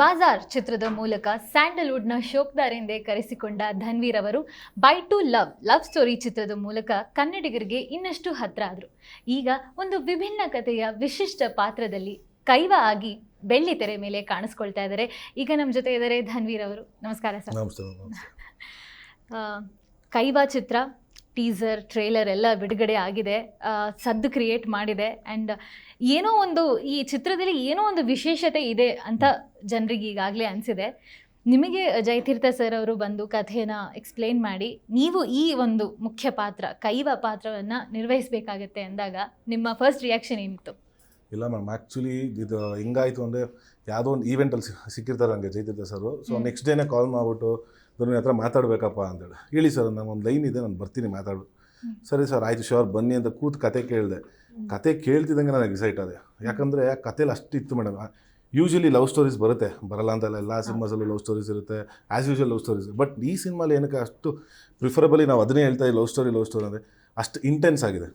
ಬಾಜಾರ್ ಚಿತ್ರದ ಮೂಲಕ ಸ್ಯಾಂಡಲ್ವುಡ್ನ ಶೋಕ್ದಾರೆಂದೇ ಕರೆಸಿಕೊಂಡ ಧನ್ವೀರ್ ಅವರು by two love love story ಚಿತ್ರದ ಮೂಲಕ ಕನ್ನಡಿಗರಿಗೆ ಇನ್ನಷ್ಟು ಹತ್ರ ಆದರು. ಈಗ ಒಂದು ವಿಭಿನ್ನ ಕಥೆಯ ವಿಶಿಷ್ಟ ಪಾತ್ರದಲ್ಲಿ ಕೈವ ಆಗಿ ಬೆಳ್ಳಿ ತೆರೆ ಮೇಲೆ ಕಾಣಿಸ್ಕೊಳ್ತಾ ಇದ್ದಾರೆ. ಈಗ ನಮ್ಮ ಜೊತೆ ಇದ್ದಾರೆ ಧನ್ವೀರ್ ಅವರು. ನಮಸ್ಕಾರ ಸರ್. ನಮಸ್ತೆ ಕೈವ ಚಿತ್ರ ಟೀಸರ್ ಟ್ರೇಲರ್ ಎಲ್ಲ ಬಿಡುಗಡೆ ಆಗಿದೆ ಸದ್ದು ಕ್ರಿಯೇಟ್ ಮಾಡಿದೆ. ಆ್ಯಂಡ್ ಏನೋ ಒಂದು ಈ ಚಿತ್ರದಲ್ಲಿ ಏನೋ ಒಂದು ವಿಶೇಷತೆ ಇದೆ ಅಂತ ಜನರಿಗೆ ಈಗಾಗಲೇ ಅನಿಸಿದೆ. ನಿಮಗೆ ಜಯತೀರ್ಥ ಸರ್ ಅವರು ಬಂದು ಕಥೆನ ಎಕ್ಸ್ಪ್ಲೇನ್ ಮಾಡಿ ನೀವು ಈ ಒಂದು ಮುಖ್ಯ ಪಾತ್ರ ಕೈವ ಪಾತ್ರವನ್ನು ನಿರ್ವಹಿಸಬೇಕಾಗತ್ತೆ ಅಂದಾಗ ನಿಮ್ಮ ಫಸ್ಟ್ ರಿಯಾಕ್ಷನ್ ಏನಿತ್ತು? ಇಲ್ಲ ಮ್ಯಾಮ್ ಆ್ಯಕ್ಚುಲಿ ಇದು ಹೆಂಗಾಯಿತು ಅಂದರೆ ಯಾವುದೋ ಒಂದು ಈವೆಂಟಲ್ಲಿ ಸಿಕ್ಕಿರ್ತಾರೆ ನನಗೆ ಜಯತೀರ್ಥ ಸರ್ ಸೊ ನೆಕ್ಸ್ಟ್ ಡೇನೇ ಕಾಲ್ ಮಾಡಿಬಿಟ್ಟು ನನ್ನ ಹತ್ರ ಮಾತಾಡಬೇಕಪ್ಪ ಅಂತೇಳಿ. ಹೇಳಿ ಸರ್ ಒಂದು ಲೈನ್ ಇದೆ ನಾನು ಬರ್ತೀನಿ ಮಾತಾಡು. ಸರಿ ಸರ್ ಆಯಿತು ಶೋರ್ ಬನ್ನಿ ಅಂತ ಕೂತು ಕತೆ ಕೇಳಿದೆ. ಕತೆ ಕೇಳ್ತಿದ್ದಂಗೆ ನಾನು ಎಕ್ಸೈಟ್ ಆದೆ. ಯಾಕಂದರೆ ಕಥೆಲಿ ಅಷ್ಟಿತ್ತು ಮೇಡಮ್. ಯೂಶ್ವಲಿ ಲವ್ ಸ್ಟೋರೀಸ್ ಬರುತ್ತೆ. ಬರಲ್ಲ ಅಂತಲ್ಲ ಎಲ್ಲ ಸಿನಿಮಾಸಲ್ಲೂ ಲವ್ ಸ್ಟೋರೀಸ್ ಇರುತ್ತೆ. As usual love stories but ಈ ಸಿನಿಮಾಲಿ ಏನಕ್ಕೆ ಅಷ್ಟು ಪ್ರಿಫರಬಲಿ ನಾವು ಅದನ್ನೇ ಹೇಳ್ತಾ ಇದ್ದೀವಿ ಲವ್ ಸ್ಟೋರಿ ಲವ್ ಸ್ಟೋರಿ ಅಂದರೆ ಅಷ್ಟು ಇಂಟೆನ್ಸ್ ಆಗಿದೆ.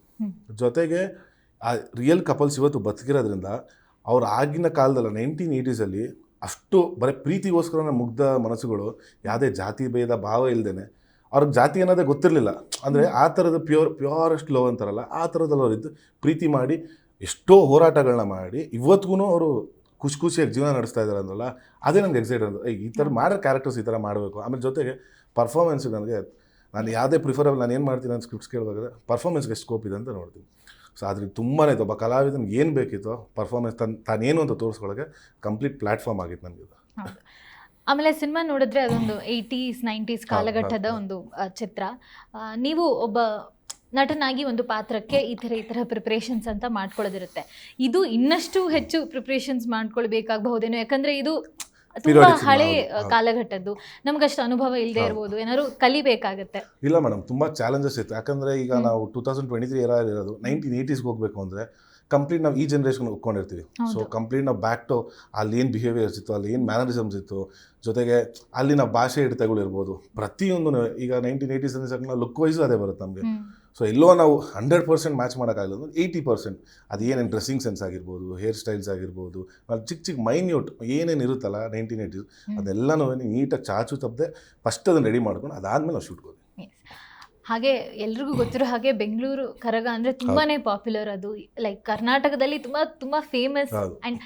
ಜೊತೆಗೆ ಆ ರಿಯಲ್ ಕಪಲ್ಸ್ ಇವತ್ತು ಬದುಕಿರೋದ್ರಿಂದ ಅವ್ರು ಆಗಿನ ಕಾಲದಲ್ಲ ನೈನ್ಟೀನ್ ಏಯ್ಟೀಸಲ್ಲಿ ಅಷ್ಟು ಬರೀ ಪ್ರೀತಿಗೋಸ್ಕರನೇ ಮುಗ್ಧ ಮನಸ್ಸುಗಳು ಯಾವುದೇ ಜಾತಿ ಭೇದ ಭಾವ ಇಲ್ಲದೇನೆ ಅವ್ರಿಗೆ ಜಾತಿ ಅನ್ನೋದೇ ಗೊತ್ತಿರಲಿಲ್ಲ. ಅಂದರೆ ಆ ಥರದ ಪ್ಯೂರ್ ಪ್ಯೂರೆಸ್ಟ್ ಲವ್ ಅಂತಾರಲ್ಲ ಆ ಥರದಲ್ಲಿ ಅವರಿದ್ದು ಪ್ರೀತಿ ಮಾಡಿ ಎಷ್ಟೋ ಹೋರಾಟಗಳನ್ನ ಮಾಡಿ ಇವತ್ತಿಗೂ ಅವರು ಖುಷಿ ಖುಷಿಯಾಗಿ ಜೀವನ ನಡೆಸ್ತಾ ಇದ್ದಾರೆ ಅಂದ್ರಲ್ಲ ಅದೇ ನನಗೆ ಎಕ್ಸೈಟ್ ಅಂದ್ರೆ ಈ ಥರ ಮಾಡೋ ಕ್ಯಾರೆಕ್ಟರ್ಸ್ ಈ ಥರ ಮಾಡಬೇಕು. ಆಮೇಲೆ ಜೊತೆಗೆ ಪರ್ಫಾರ್ಮೆನ್ಸ್ ನನಗೆ ನಾನು ಯಾವುದೇ ಪ್ರಿಫರಬಲ್ ನಾನು ಏನು ಮಾಡ್ತೀನಿ ಅಂತ ಸ್ಕ್ರಿಪ್ಟ್ಸ್ ಕೇಳಬೇಕಾದ್ರೆ ಪರ್ಫಾರ್ಮೆನ್ಸ್ಗೆ ಎಷ್ಟು ಸ್ಕೋಪ್ ಇದೆ ಅಂತ ನೋಡ್ತೀನಿ. ಸೊ ಅದ್ರಿಗೆ ತುಂಬಾ ಇತ್ತು ಒಬ್ಬ ಕಲಾವಿದನಿಗೆ ಏನು ಬೇಕಿತ್ತು ಪರ್ಫಾರ್ಮೆನ್ಸ್ ತನ್ನ ತಾನೇನು ಅಂತ ತೋರಿಸ್ಕೊಳಕ್ಕೆ ಕಂಪ್ಲೀಟ್ ಪ್ಲ್ಯಾಟ್ಫಾರ್ಮ್ ಆಗಿತ್ತು ನನಗೆ ಆಮೇಲೆ ಸಿನಿಮಾ ನೋಡಿದ್ರೆ ಅದೊಂದು ಏಯ್ಟೀಸ್ ನೈಂಟೀಸ್ ಕಾಲಘಟ್ಟದ ಒಂದು ಚಿತ್ರ. ನೀವು ಒಬ್ಬ ನಟನಾಗಿ ಒಂದು ಪಾತ್ರಕ್ಕೆ ಈ ಥರ ಈ ಥರ ಪ್ರಿಪ್ರೇಷನ್ಸ್ ಅಂತ ಮಾಡ್ಕೊಳ್ಳೋದಿರುತ್ತೆ ಇದು ಇನ್ನಷ್ಟು ಹೆಚ್ಚು ಪ್ರಿಪ್ರೇಷನ್ಸ್ ಮಾಡ್ಕೊಳ್ಬೇಕಾಗಬಹುದೇನೋ? ಯಾಕಂದರೆ ಇದು ತುಂಬಾ ಹಳೆ. ಕಾಲಘಟ್ಟದ್ದು. ನಮ್ಗಷ್ಟು ಅನುಭವ ಇಲ್ಲದೆ. ಇರ್ಬೋದು. ಏನಾದ್ರು ಕಲಿಬೇಕಾಗತ್ತೆ. ಇಲ್ಲ ಮೇಡಮ್ ತುಂಬಾ ಚಾಲೆಂಜಸ್ ಇತ್ತು. ಯಾಕಂದ್ರೆ ಈಗ ನಾವು ಟೂ ತೌಸಂಡ್ ಟ್ವೆಂಟಿ ತ್ರೀ ಇರೋ ಇರೋದು ನೈನ್ಟೀನ್ ಏಯ್ಟೀಸ್ಗೆ ಹೋಗಬೇಕು ಅಂದ್ರೆ ಕಂಪ್ಲೀಟ್ ನಾವು ಈ ಜನರೇಷನ್ ಒಪ್ಕೊಂಡಿರ್ತೀವಿ. ಸೊ. ಕಂಪ್ಲೀಟ್ ನಾವು ಬ್ಯಾಕ್ ಟು ಅಲ್ಲಿ ಏನು ಬಿಹೇವಿಯರ್ಸ್ ಇತ್ತು ಅಲ್ಲಿ ಏನು ಮ್ಯಾನರಿಸಮ್ಸ್ ಇತ್ತು ಜೊತೆಗೆ ಅಲ್ಲಿನ ಭಾಷೆ ಹಿಡಿತಗಳಿರ್ಬೋದು. ಪ್ರತಿಯೊಂದು ಈಗ ನೈನ್ಟೀನ್ ಏಯ್ಟೀಸ್ ಅಂದರೆ ಲುಕ್ ವೈಸು ಅದೇ ಬರುತ್ತೆ ನಮಗೆ. ಸೊ ಎಲ್ಲೋ ನಾವು ಹಂಡ್ರೆಡ್ ಪರ್ಸೆಂಟ್ ಮ್ಯಾಚ್ ಮಾಡೋಕ್ಕಾಗಲ್ಲ ಏಯ್ಟಿ ಪರ್ಸೆಂಟ್ ಅದು ಏನೇನು ಡ್ರೆಸ್ಸಿಂಗ್ ಸೆನ್ಸ್ ಆಗಿರ್ಬೋದು ಹೇರ್ ಸ್ಟೈಲ್ಸ್ ಆಗಿರ್ಬೋದು ಚಿಕ್ಕ ಚಿಕ್ಕ ಮೈನ್ಯೂಟ್ ಏನೇನು ಇರುತ್ತಲ್ಲ ನೈನ್ಟೀನ್ ಏಯ್ಟೀಸ್. ಅದೆಲ್ಲನೂ ನೀಟಾಗಿ ಚಾಚು ತಪ್ಪದೆ ಫಸ್ಟ್ ಅದನ್ನು ರೆಡಿ ಮಾಡ್ಕೊಂಡು ಅದಾದಮೇಲೆ ನಾವು ಶೂಟ್ ಹೋದ್ವಿ Yes. ಹಾಗೆ ಎಲ್ರಿಗೂ ಗೊತ್ತಿರೋ ಹಾಗೆ ಬೆಂಗಳೂರು ಕರಗ ಅಂದರೆ ತುಂಬಾನೇ ಪಾಪ್ಯುಲರ್ ಅದು. ಲೈಕ್ ಕರ್ನಾಟಕದಲ್ಲಿ ತುಂಬ ತುಂಬ ಫೇಮಸ್ ಆ್ಯಂಡ್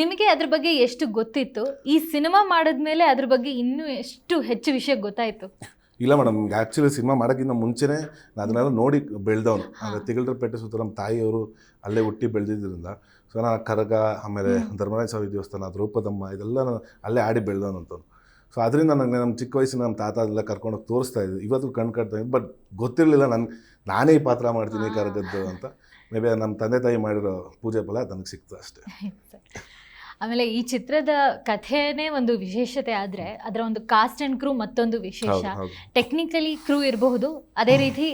ನಿಮಗೆ ಅದ್ರ ಬಗ್ಗೆ ಎಷ್ಟು ಗೊತ್ತಿತ್ತು? ಈ ಸಿನಿಮಾ ಮಾಡಿದ್ಮೇಲೆ ಅದ್ರ ಬಗ್ಗೆ ಇನ್ನೂ ಎಷ್ಟು ಹೆಚ್ಚು ವಿಷಯ ಗೊತ್ತಾಯ್ತು? ಇಲ್ಲ ಮೇಡಮ್ ಆ್ಯಕ್ಚುಲಿ ಸಿನಿಮಾ ಮಾಡೋಕ್ಕಿಂತ ಮುಂಚೆನೇ ನಾನು ಅದನ್ನೆಲ್ಲ ನೋಡಿ ಬೆಳೆದವನು. ಅಂದರೆ ತಿಗಳರಪೇಟೆ ಸುತ್ತ ನಮ್ಮ ತಾಯಿಯವರು ಅಲ್ಲೇ ಹುಟ್ಟಿ ಬೆಳೆದಿದ್ದರಿಂದ ಸೊ ನಾನು ಕರಗ ಆಮೇಲೆ ಧರ್ಮರಾಜ ಸ್ವಾಮಿ ದೇವಸ್ಥಾನ ದ್ರೌಪದಮ್ಮ ಇದೆಲ್ಲ ನಾನು ಅಲ್ಲೇ ಆಡಿ ಬೆಳೆದವನಂತವ್ನು ಸೊ ಅದರಿಂದ ನನಗೆ ನಮ್ಮ ಚಿಕ್ಕ ವಯಸ್ಸಿನ ನಮ್ಮ ತಾತ ಅದೆಲ್ಲ ಕರ್ಕೊಂಡೋಗಿ ತೋರಿಸ್ತಾ ಇದ್ದೆ ಇವತ್ತು ಕಣ್ಣು ಕಟ್ತಾ ಇದ್ದೀನಿ ಬಟ್ ಗೊತ್ತಿರಲಿಲ್ಲ ನಾನು ನಾನೇ ಈ ಪಾತ್ರ ಮಾಡ್ತೀನಿ. ಕರಗದ್ದು ಅಂತ. ಮೇ ಬಿ ನಮ್ಮ ತಂದೆ ತಾಯಿ ಮಾಡಿರೋ ಪೂಜೆ ಫಲ ನನಗೆ ಸಿಕ್ತು ಅಷ್ಟೇ. ಆಮೇಲೆ ಈ ಚಿತ್ರದ ಕಥೆನೇ ಒಂದು ವಿಶೇಷತೆ ಆದ್ರೆ ಅದರ ಒಂದು ಕಾಸ್ಟ್ ಅಂಡ್ ಕ್ರೂ ಮತ್ತೊಂದು ವಿಶೇಷ. ಟೆಕ್ನಿಕಲಿ ಕ್ರೂ ಇರಬಹುದು ಅದೇ ರೀತಿ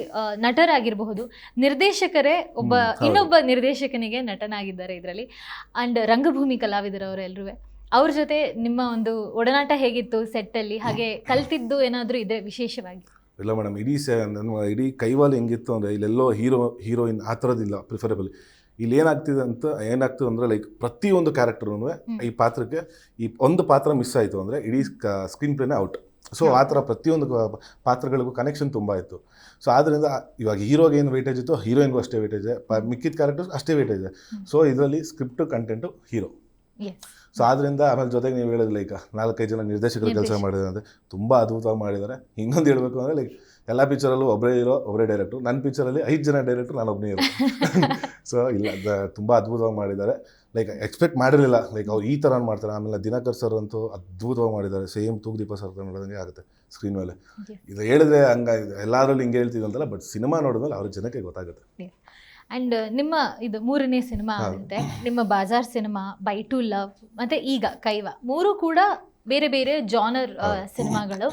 ನಟರ್ ನಟರಾಗಿರಬಹುದು. ನಿರ್ದೇಶಕರೇ ಒಬ್ಬ ಇನ್ನೊಬ್ಬ ನಿರ್ದೇಶಕನಿಗೆ ನಟನಾಗಿದ್ದಾರೆ ಇದರಲ್ಲಿ. ಅಂಡ್ ರಂಗಭೂಮಿ ಕಲಾವಿದರವರೆಲ್ಲರೂ ಅವ್ರ ಜೊತೆ ನಿಮ್ಮ ಒಂದು ಒಡನಾಟ ಹೇಗಿತ್ತು ಸೆಟ್ಟಲ್ಲಿ ಹಾಗೆ ಕಲ್ತಿದ್ದು ಏನಾದರೂ ಇದೆ ವಿಶೇಷವಾಗಿ? ಇಲ್ಲ ಮೇಡಮ್ ಇಡೀ ಸೆ ನನ್ನ ಇಡೀ ಕೈವಾಲ್ ಹೆಂಗಿತ್ತು ಅಂದರೆ ಇಲ್ಲೆಲ್ಲೋ ಹೀರೋ ಹೀರೋಯಿನ್ ಆ ಥರದ್ದಿಲ್ಲ ಪ್ರಿಫರಬಲ್ ಇಲ್ಲಿ ಏನಾಗ್ತಿದೆ ಅಂತ ಏನಾಗ್ತದೆ ಅಂದರೆ ಲೈಕ್ ಪ್ರತಿಯೊಂದು ಕ್ಯಾರೆಕ್ಟರ್ನು. ಈ ಪಾತ್ರಕ್ಕೆ ಈ ಒಂದು ಪಾತ್ರ ಮಿಸ್ ಆಯಿತು ಅಂದರೆ ಇಡೀ ಸ್ಕ್ರೀನ್ ಪ್ಲೇನೇ ಔಟ್ ಸೊ ಆ ಥರ ಪ್ರತಿಯೊಂದು ಪಾತ್ರಗಳಿಗೂ ಕನೆಕ್ಷನ್ ತುಂಬ ಇತ್ತು. ಸೊ ಆದ್ದರಿಂದ ಇವಾಗ ಹೀರೋಗೆ ಏನು ವೇಟೇಜ್ ಇತ್ತು ಹೀರೋಯಿನ್ಗೂ ಅಷ್ಟೇ ವೇಟೇಜ್ ಮಿಕ್ಕಿದ ಕ್ಯಾರೆಕ್ಟರ್ಸ್ ಅಷ್ಟೇ ವೇಟೇಜ್. ಸೊ ಇದರಲ್ಲಿ ಸ್ಕ್ರಿಪ್ಟು ಕಂಟೆಂಟು ಹೀರೋ ಸೊ ಆದ್ದರಿಂದ ಆಮೇಲೆ ಜೊತೆಗೆ ನೀವು ಹೇಳಿದ್ರೆ ಲೈಕ್ ನಾಲ್ಕೈದು ಜನ ನಿರ್ದೇಶಕರು ಕೆಲಸ ಮಾಡಿದ್ರು ಮಾಡಿದ್ದಾರೆ ಅಂದರೆ ತುಂಬ ಅದ್ಭುತವಾಗಿ ಮಾಡಿದ್ದಾರೆ. ಇನ್ನೊಂದು ಹೇಳಬೇಕು ಅಂದರೆ ಲೈಕ್ ಎಲ್ಲ ಪಿಕ್ಚರಲ್ಲೂ ಒಬ್ಬರೇ ಇರೋ ಒಬ್ಬರೇ ಡೈರೆಕ್ಟ್ರು ನನ್ನ ಪಿಕ್ಚರಲ್ಲಿ ಐದು ಜನ ಡೈರೆಕ್ಟ್ರು ನಾನು ಒಬ್ಬನೇ ಇರೋ ಸೊ ಇಲ್ಲ ತುಂಬ ಅದ್ಭುತವಾಗಿ ಮಾಡಿದ್ದಾರೆ. ಲೈಕ್ ಎಕ್ಸ್ಪೆಕ್ಟ್ ಮಾಡಿರಲಿಲ್ಲ. ಲೈಕ್ ಅವ್ರು ಈ ಥರ ಮಾಡ್ತಾರೆ. ಆಮೇಲೆ ದಿನಕರ್ ಸರ್ ಅಂತೂ ಅದ್ಭುತವಾಗಿ ಮಾಡಿದ್ದಾರೆ. ಸೇಮ್ ತೂಗ್ದೀಪ ಸರ್ ನೋಡೋದಂಗೆ ಆಗುತ್ತೆ ಸ್ಕ್ರೀನ್ ಮೇಲೆ. ಇದು ಹೇಳಿದ್ರೆ ಹಂಗೆ ಎಲ್ಲಾದ್ರಲ್ಲಿ ಹಿಂಗೆ ಹೇಳ್ತೀವಿ ಅಂತಲ್ಲ ಬಟ್ ಸಿನಿಮಾ ನೋಡಿದ್ಮೇಲೆ ಅವ್ರ ಜನಕ್ಕೆ ಗೊತ್ತಾಗುತ್ತೆ. ಅಂಡ್ ನಿಮ್ಮ ಇದು ಮೂರನೇ ಸಿನಿಮಾ. ಆಗುತ್ತೆ. ನಿಮ್ಮ Bazaar cinema by two love ಮತ್ತೆ ಈಗ ಕೈವ. ಮೂರು ಕೂಡ ಬೇರೆ ಬೇರೆ ಜಾನರ್. ಸಿನಿಮಾಗಳು.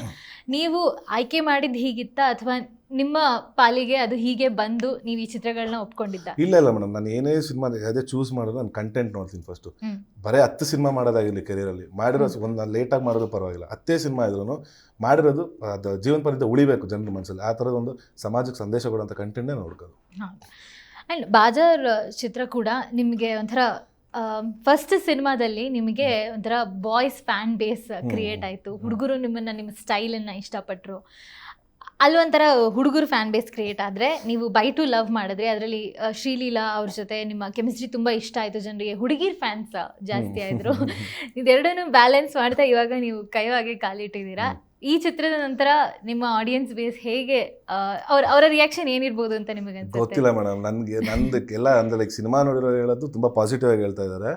ನೀವು ಆಯ್ಕೆ ಮಾಡಿದ್ದು ಹೀಗಿತ್ತ ಅಥವಾ ನಿಮ್ಮ ಪಾಲಿಗೆ ಅದು ಹೀಗೆ ಬಂದು ನೀವು ಈ ಚಿತ್ರಗಳನ್ನ ಒಪ್ಕೊಂಡಿದ್ದ? ಇಲ್ಲ ಇಲ್ಲ ಮೇಡಮ್ ನಾನು ಏನೇ ಸಿನಿಮಾ ಅದೇ ಚೂಸ್ ಮಾಡೋದು ನಾನು ಕಂಟೆಂಟ್ ನೋಡ್ತೀನಿ ಫಸ್ಟು ಬರೇ ಬರೀ ಹತ್ತು ಸಿನಿಮಾ ಮಾಡೋದಾಗಿರಲಿ ಕೆರಿಯರಲ್ಲಿ ಮಾಡಿರೋ ಒಂದು ನಾನು ಲೇಟಾಗಿ ಮಾಡೋದು ಪರವಾಗಿಲ್ಲ. ಹತ್ತೇ ಸಿನಿಮಾ ಇದ್ರು ಮಾಡಿರೋದು ಅದು ಜೀವನ ಪರ್ಯಂತ ಉಳಿಬೇಕು ಜನರ ಮನಸ್ಸಲ್ಲಿ ಆ ಥರದ ಒಂದು ಸಮಾಜಕ್ಕೆ ಸಂದೇಶ ಕೊಡುವಂಥ ಕಂಟೆಂಟೇ ನೋಡ್ಕೋದು ಅಂಡ್ ಬಾಜಾರ್ ಚಿತ್ರ ಕೂಡ ನಿಮಗೆ ಒಂಥರ ಫಸ್ಟ್ ಸಿನಿಮಾದಲ್ಲಿ ನಿಮಗೆ ಒಂಥರ ಬಾಯ್ಸ್ ಫ್ಯಾನ್ ಬೇಸ್ ಕ್ರಿಯೇಟ್ ಆಯಿತು. ಹುಡುಗರು ನಿಮ್ಮನ್ನು ನಿಮ್ಮ ಸ್ಟೈಲನ್ನು ಇಷ್ಟಪಟ್ಟರು ಅಲ್ಲೊಂಥರ ಹುಡುಗರು ಫ್ಯಾನ್ ಬೇಸ್ ಕ್ರಿಯೇಟ್ ಆದರೆ ನೀವು ಬೈ ಟು ಲವ್ ಮಾಡಿದ್ರೆ ಅದರಲ್ಲಿ ಶ್ರೀಲೀಲಾ ಅವ್ರ ಜೊತೆ ನಿಮ್ಮ ಕೆಮಿಸ್ಟ್ರಿ ತುಂಬ ಇಷ್ಟ ಆಯಿತು ಜನರಿಗೆ. ಹುಡುಗಿರ್ ಫ್ಯಾನ್ಸ್ ಜಾಸ್ತಿ ಆಯಿತು ಇದೆರಡನ್ನೂ ಬ್ಯಾಲೆನ್ಸ್ ಮಾಡ್ತಾ ಇವಾಗ ನೀವು ಕೈವಾಗಿ ಕಾಲಿಟ್ಟಿದ್ದೀರಾ. ಈ ಚಿತ್ರದ ನಂತರ ನಿಮ್ಮ ಆಡಿಯನ್ಸ್ ಬೇಸ್ ಹೇಗೆ ಅವ್ರ ಅವರ ರಿಯಾಕ್ಷನ್ ಏನಿರ್ಬೋದು ಅಂತ ನಿಮಗೆ ಗೊತ್ತಿಲ್ಲ ಮೇಡಮ್. ನನಗೆ ನಂದಕ್ಕೆಲ್ಲ ಅಂದ್ರೆ ಲೈಕ್ ಸಿನಿಮಾ ನೋಡಿರೋ ಹೇಳೋದು ತುಂಬ ಪಾಸಿಟಿವ್ ಆಗಿ ಹೇಳ್ತಾ ಇದ್ದಾರೆ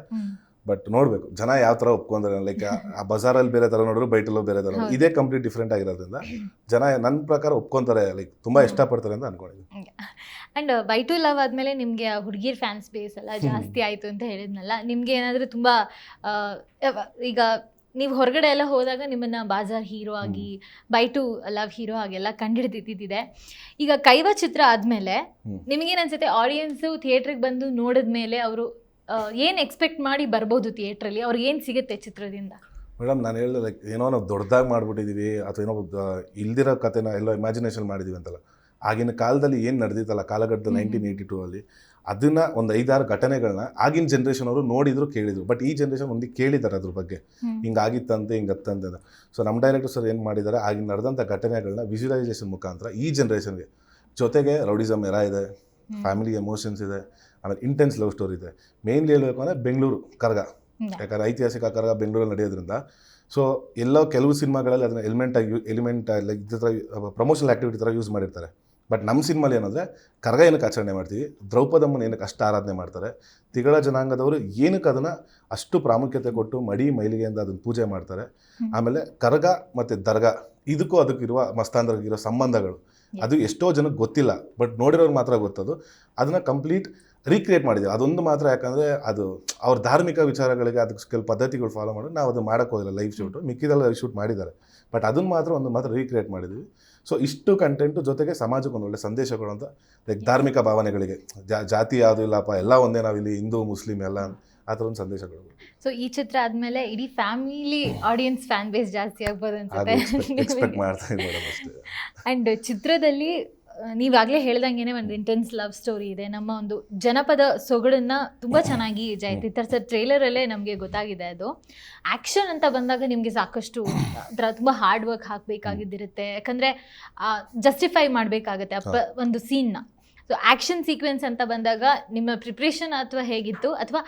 ಬಟ್ ನೋಡಬೇಕು. ಜನ ಯಾವ ಥರ ಒಪ್ಕೊಂಡ್ರೆ ಲೈಕ್ ಆ ಬಜಾರಲ್ಲಿ ಬೇರೆ ಥರ ನೋಡಿದ್ರು ಬೈಟಲ್ಲೂ ಬೇರೆ ಥರ. ಇದೇ ಕಂಪ್ಲೀಟ್ ಡಿಫ್ರೆಂಟ್ ಆಗಿರೋದ್ರಿಂದ ಜನ ನನ್ನ ಪ್ರಕಾರ ಒಪ್ಕೊಂತಾರೆ ಲೈಕ್ ತುಂಬ ಇಷ್ಟಪಡ್ತಾರೆ ಅಂತ ಅನ್ಕೊಂಡಿದ್ದೀನಿ. ಆ್ಯಂಡ್ ಬೈ ಟು ಲವ್ ಆದಮೇಲೆ ನಿಮಗೆ ಹುಡುಗಿರ್ ಫ್ಯಾನ್ಸ್ ಬೇಸ್ ಎಲ್ಲ ಜಾಸ್ತಿ ಆಯಿತು ಅಂತ ಹೇಳಿದ್ನಲ್ಲ ನಿಮಗೆ ಏನಾದರೂ ತುಂಬ ಈಗ ನೀವು ಹೊರಗಡೆ ಎಲ್ಲ ಹೋದಾಗ ನಿಮ್ಮನ್ನ ಬಾಜಾರ್ ಹೀರೋ ಆಗಿ ಬೈ ಟು ಲವ್ ಹೀರೋ ಹಾಗೆಲ್ಲ ಕಂಡಿಡ್ದಿದ್ದಿದೆ. ಈಗ ಕೈವ ಚಿತ್ರ ಆದಮೇಲೆ. ನಿಮಗೇನು ಅನ್ಸುತ್ತೆ ಆಡಿಯನ್ಸು ಥಿಯೇಟ್ರಿಗೆ ಬಂದು ನೋಡಿದ ಮೇಲೆ ಅವರು ಏನು ಎಕ್ಸ್ಪೆಕ್ಟ್ ಮಾಡಿ ಬರ್ಬೋದು ಥಿಯೇಟ್ರಲ್ಲಿ ಅವ್ರಿಗೆ ಏನು ಸಿಗುತ್ತೆ ಚಿತ್ರದಿಂದ? ಮೇಡಮ್ ನಾನು ಹೇಳಿದೆ ಲೈಕ್ ಏನೋ ನಾವು ದೊಡ್ಡದಾಗಿ ಮಾಡಿಬಿಟ್ಟಿದ್ದೀವಿ ಅಥವಾ ಏನೋ ಇಲ್ದಿರೋ ಕಥೆನ ಎಲ್ಲೋ ಇಮ್ಯಾಜಿನೇಷನ್ ಮಾಡಿದ್ದೀವಿ ಅಂತಲ್ಲ. ಆಗಿನ ಕಾಲದಲ್ಲಿ ಏನು ನಡೆದಿತ್ತಲ್ಲ ಕಾಲಘಟ್ಟದ. ನೈನ್ಟೀನ್ ಏಯ್ಟಿ ಟೂ ಅಲ್ಲಿ ಅದನ್ನ ಒಂದು ಐದಾರು ಘಟನೆಗಳನ್ನ ಆಗಿನ ಜನ್ರೇಷನ್ ಅವರು ನೋಡಿದ್ರು ಕೇಳಿದ್ರು. ಬಟ್ ಈ ಜನ್ರೇಷನ್ ಒಂದು ಕೇಳಿದ್ದಾರೆ ಅದ್ರ ಬಗ್ಗೆ. ಹಿಂಗಾಗಿತ್ತಂತೆ ಹಿಂಗತ್ತಂತೆ ಅಂತ. ಸೊ ನಮ್ಮ ಡೈರೆಕ್ಟರ್ ಸರ್ ಏನು ಮಾಡಿದ್ದಾರೆ ಆಗಿನ ನಡೆದಂಥ ಘಟನೆಗಳನ್ನ ವಿಜುವಲೈಸೇಷನ್ ಮುಖಾಂತರ ಈ ಜನ್ರೇಷನ್ಗೆ ಜೊತೆಗೆ ರೌಡಿಸಮ್ ಎರ ಇದೆ ಫ್ಯಾಮಿಲಿ ಎಮೋಷನ್ಸ್ ಇದೆ ಆಮೇಲೆ ಇಂಟೆನ್ಸ್ ಲವ್ ಸ್ಟೋರಿ ಇದೆ. ಮೇನ್ಲಿ ಹೇಳಬೇಕು ಅಂದರೆ ಬೆಂಗಳೂರು ಕರ್ಗ. ಯಾಕಂದ್ರೆ ಐತಿಹಾಸಿಕ ಕರ್ಗ ಬೆಂಗಳೂರಲ್ಲಿ ನಡೆಯೋದ್ರಿಂದ. ಸೊ ಎಲ್ಲ ಕೆಲವು ಸಿನಿಮಾಗಳಲ್ಲಿ ಅದನ್ನ ಎಲಿಮೆಂಟ್ ಆಗಿ ಎಲಿಮೆಂಟ್ ಲೈಕ್ ಇದ್ರ ಪ್ರಮೋಷನಲ್ ಆಕ್ಟಿವಿಟಿ ಥರ ಯೂಸ್ ಮಾಡಿರ್ತಾರೆ. ಬಟ್ ನಮ್ಮ ಸಿನಿಮಾಲಿ ಏನಂದರೆ ಕರಗ ಏನಕ್ಕೆ ಆಚರಣೆ ಮಾಡ್ತೀವಿ ದ್ರೌಪದಮ್ಮನ ಏನಕ್ಕೆ ಅಷ್ಟು ಆರಾಧನೆ ಮಾಡ್ತಾರೆ ತಿಗಳ ಜನಾಂಗದವರು ಏನಕ್ಕೆ ಅದನ್ನು ಅಷ್ಟು ಪ್ರಾಮುಖ್ಯತೆ ಕೊಟ್ಟು ಮಡಿ ಮೈಲಿಗೆಯಿಂದ ಅದನ್ನು ಪೂಜೆ ಮಾಡ್ತಾರೆ ಆಮೇಲೆ ಕರಗ ಮತ್ತು ದರ್ಗಾ ಇದಕ್ಕೂ ಅದಕ್ಕಿರುವ ಮಸ್ತಾಂದ್ರಿಗಿರೋ ಸಂಬಂಧಗಳು. ಅದು ಎಷ್ಟೋ ಜನಕ್ಕೆ ಗೊತ್ತಿಲ್ಲ ಬಟ್ ನೋಡಿರೋರು ಮಾತ್ರ ಗೊತ್ತದು. ಅದನ್ನು ಕಂಪ್ಲೀಟ್ ರೀಕ್ರಿಯೇಟ್ ಮಾಡಿದ್ದೀವಿ. ಅದೊಂದು ಮಾತ್ರ ಯಾಕಂದರೆ ಅದು ಅವ್ರ ಧಾರ್ಮಿಕ ವಿಚಾರಗಳಿಗೆ ಅದಕ್ಕೆ ಕೆಲವು ಪದ್ಧತಿಗಳು ಫಾಲೋ ಮಾಡಿದ್ರೆ ನಾವು ಅದು ಮಾಡೋಕ್ಕೆ ಹೋಗಿಲ್ಲ ಲೈವ್ ಶೂಟು ಮಿಕ್ಕಿದೆಲ್ಲ ಶೂಟ್ ಮಾಡಿದ್ದಾರೆ. ಬಟ್ ಅದನ್ನು ಮಾತ್ರ ಒಂದು ಮಾತ್ರ ರೀಕ್ರಿಯೇಟ್ ಮಾಡಿದ್ವಿ ಸೊ ಇಷ್ಟು ಕಂಟೆಂಟು ಜೊತೆಗೆ ಸಮಾಜಕ್ಕೆ ಒಂದು ಒಳ್ಳೆ ಸಂದೇಶಗಳು ಅಂತ ಲೈಕ್ ಧಾರ್ಮಿಕ ಭಾವನೆಗಳಿಗೆ. ಜಾತಿ ಯಾವುದು ಇಲ್ಲಪ್ಪ ಎಲ್ಲ ಒಂದೇ ನಾವಿಲ್ಲಿ ಹಿಂದೂ ಮುಸ್ಲಿಂ ಎಲ್ಲ ಆ ಥರ ಒಂದು ಸಂದೇಶಗಳು. ಸೊ ಈ ಚಿತ್ರ ಆದಮೇಲೆ ಇಡೀ ಫ್ಯಾಮಿಲಿ ಆಡಿಯನ್ಸ್ ಫ್ಯಾನ್ ಬೇಸ್ ಜಾಸ್ತಿ ಆಗ್ಬೋದು ಅನ್ಸುತ್ತೆ. ಎಕ್ಸ್ಪೆಕ್ಟ್ ಮಾಡ್ತಾ ಇದ್ದೀವಿ ಆ್ಯಂಡ್ ಅಷ್ಟೇ ಚಿತ್ರದಲ್ಲಿ ನೀವಾಗ್ಲೇ ಹೇಳ್ದಂಗೆ ಒಂದು ಇಂಟೆನ್ಸ್ ಲವ್ ಸ್ಟೋರಿ ಇದೆ. ನಮ್ಮ ಒಂದು ಜನಪದ ಸೊಗಡನ್ನ ತುಂಬ ಚೆನ್ನಾಗಿ ಜಯತೀರ್ಥರ್ ಸರ್ ಟ್ರೇಲರ್ ಅಲ್ಲೇ ನಮಗೆ ಗೊತ್ತಾಗಿದೆ ಅದು. ಆಕ್ಷನ್ ಅಂತ ಬಂದಾಗ ನಿಮಗೆ ಸಾಕಷ್ಟು ತುಂಬ ತುಂಬಾ ಹಾರ್ಡ್ ವರ್ಕ್ ಹಾಕ್ಬೇಕಾಗಿದ್ದಿರುತ್ತೆ. ಯಾಕಂದ್ರೆ ಜಸ್ಟಿಫೈ ಮಾಡಬೇಕಾಗತ್ತೆ ಅಪ್ಪ ಒಂದು ಸೀನ್ನ ಸೊ ಆಕ್ಷನ್ ಸೀಕ್ವೆನ್ಸ್ ಅಂತ ಬಂದಾಗ ನಿಮ್ಮ ಪ್ರಿಪ್ರೇಷನ್ ಅಥವಾ ಹೇಗಿತ್ತು? ಅಥವಾ